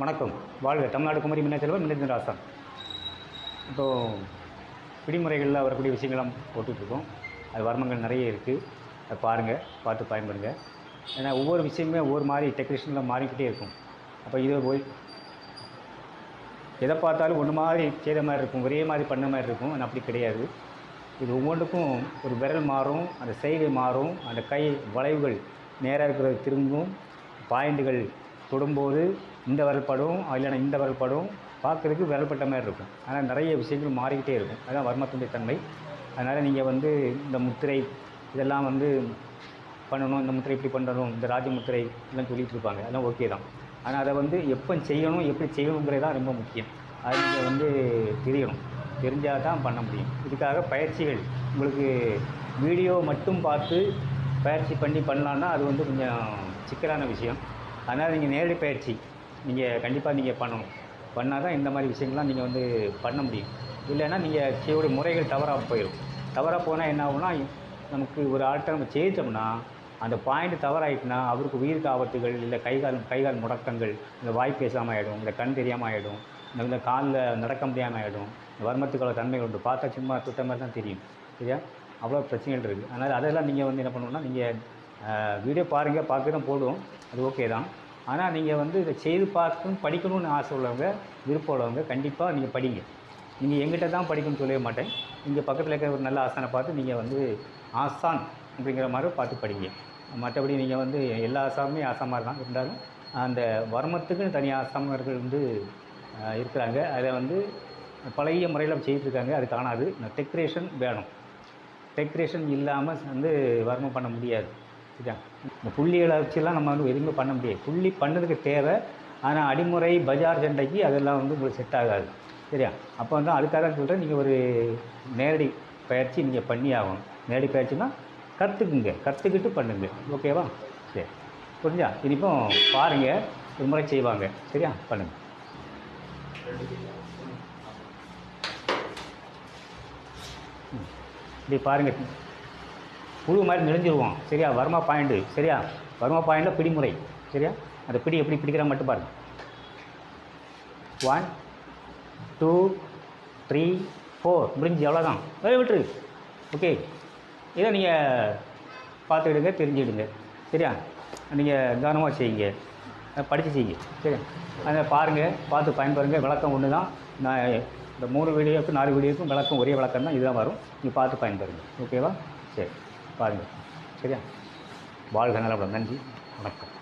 வணக்கம். வாழ்க தமிழ்நாடு குமரி மின்னச்செல்வன் மின்னச்சந்திர ராசன். இப்போது விதிமுறைகளில் வரக்கூடிய விஷயங்கள்லாம் போட்டுட்ருக்கோம். அது வர்மங்கள் நிறைய இருக்குது அதை பாருங்கள் பார்த்து பயன்படுங்க. ஏன்னா ஒவ்வொரு விஷயமே ஒவ்வொரு மாதிரி டெக்கரேஷனில் மாறிக்கிட்டே இருக்கும். அப்போ இதை போய் எதை பார்த்தாலும் ஒன்று மாதிரி செய்த மாதிரி இருக்கும். ஒரே மாதிரி பண்ண மாதிரி இருக்கும். ஆனால் அப்படி கிடையாது. இது ஒவ்வொன்றுக்கும் ஒரு விரல் மாறும் அந்த செய்கை மாறும் அந்த கை வளைவுகள் நேராக இருக்கிறது திரும்பும் பாயிண்டுகள் தொடும்போது இந்த விரல் படும் இல்லைன்னா இந்த விரல் படும். பார்க்குறதுக்கு விரல் பட்ட மாதிரி இருக்கும். ஆனால் நிறைய விஷயங்கள் மாறிக்கிட்டே இருக்கும். அதுதான் வர்மத்துடைய தன்மை. அதனால் நீங்கள் வந்து இந்த முத்திரை இதெல்லாம் வந்து பண்ணணும். இந்த முத்திரை இப்படி பண்ணணும். இந்த ராஜ முத்திரை எல்லாம் சொல்லிட்டு இருப்பாங்க. அதெல்லாம் ஓகே தான். ஆனால் அதை வந்து எப்போ செய்யணும் எப்படி செய்யணுங்கிறது தான் ரொம்ப முக்கியம். அது நீங்கள் வந்து தெரியணும். தெரிஞ்சால் தான் பண்ண முடியும். இதுக்காக பயிற்சிகள். உங்களுக்கு வீடியோ மட்டும் பார்த்து பயிற்சி பண்ணி பண்ணலான்னா அது வந்து கொஞ்சம் சிக்கலான விஷயம். அதனால் நீங்கள் நேரடி பயிற்சி. நீங்கள் கண்டிப்பாக நீங்கள் பண்ணணும். பண்ணால் தான் இந்த மாதிரி விஷயங்கள்லாம் நீங்கள் வந்து பண்ண முடியும். இல்லைன்னா நீங்கள் செய்யக்கூடிய முறைகள் தவறாக போயிடும். தவறாக போனால் என்ன ஆகும்னா நமக்கு ஒரு ஆள்கிட்ட நம்ம செய்தோம்னா அந்த பாயிண்ட் தவறாயிட்டுனா அவருக்கு உயிருக்கு ஆபத்துகள் இல்லை கைகால் கைகால் முடக்கங்கள் இந்த வாய் பேசாமல் ஆகிடும் இந்த கண் தெரியாமல் ஆகிடும் இந்த இந்த காலில் நடக்க முடியாமல் ஆகிடும் இந்த தன்மைகள் உண்டு பார்த்தா சும்மா சுத்த மாதிரி தான் தெரியும். சரியா? அவ்வளோ பிரச்சனைகள் இருக்குது அதனால் அதெல்லாம் நீங்கள் வந்து என்ன பண்ணணும்னா நீங்கள் வீடியோ பாருங்கள் பார்க்க தான் போடுவோம் அது ஓகே தான். ஆனால் நீங்கள் வந்து இதை செய்து பார்க்கணும் படிக்கணும்னு ஆசை உள்ளவங்க விருப்பம் உள்ளவங்க கண்டிப்பாக நீங்கள் படிங்க. நீங்கள் எங்கிட்ட தான் படிக்கணும்னு சொல்லவே மாட்டேன். இங்கே பக்கத்தில் இருக்கிற ஒரு நல்ல ஆசானை பார்த்து நீங்கள் வந்து ஆசான் அப்படிங்கிற மாதிரி பார்த்து படிங்க. மற்றபடி நீங்கள் வந்து எல்லா ஆசாமுமே ஆசாமாக தான் இருந்தாலும் அந்த வர்மத்துக்குன்னு தனியாக ஆசாமர்கள் வந்து இருக்கிறாங்க. அதை வந்து பழைய முறையில் செய்துருக்காங்க அது காணாது டெக்ரேஷன் வேணும். டெக்ரேஷன் இல்லாமல் வந்து வர்மம் பண்ண முடியாது. சரியா இந்த புள்ளிகளை வச்சுலாம் நம்ம வந்து எதுவுமே பண்ண முடியாது. புள்ளி பண்ணதுக்கு தேவை. ஆனால் அடிமுறை பஜார் சண்டைக்கு அதெல்லாம் வந்து உங்களுக்கு செட் ஆகாது. சரியா? அப்போ வந்து அதுக்காக தான் சொல்கிறேன் நீங்கள் ஒரு நேரடி பயிற்சி நீங்கள் பண்ணி ஆகணும். நேரடி பயிற்சினா கற்றுக்குங்க கற்றுக்கிட்டு பண்ணுங்க. ஓகேவா சரி. புரிஞ்சா? இனிப்போ பாருங்கள் ஒரு முறை செய்வாங்க. சரியா? பண்ணுங்கள் இப்படி பாருங்கள் புழு மாதிரி நெளிஞ்சிருவோம். சரியா? வர்மா பாயிண்ட்டு சரியா? வர்மா பாயிண்டில் பிடிமுறை சரியா? அந்த பிடி எப்படி பிடிக்கிற மட்டும் பாருங்கள் ஒன் டூ த்ரீ ஃபோர் முடிஞ்சு அவ்வளோதான் ஏய் விட்டுரு. ஓகே இதை நீங்கள் பார்த்துக்கிடுங்க தெரிஞ்சுக்கிடுங்க. சரியா? நீங்கள் கவனமாக செய்யுங்க. படித்து செய்யுங்க. சரியா? அதை பாருங்கள் பார்த்து பயன்படுங்க விளக்கம் ஒன்று தான் நான் இந்த மூணு வீடியோக்கும் நாலு வீடியோக்கும் விளக்கம் ஒரே விளக்கம் தான் இதுதான் வரும். நீங்கள் பார்த்து பயன்படுங்க ஓகேவா சரி. பாருங்கள் சரியா? வாழ்க நலப்படம் நன்றி. வணக்கம்.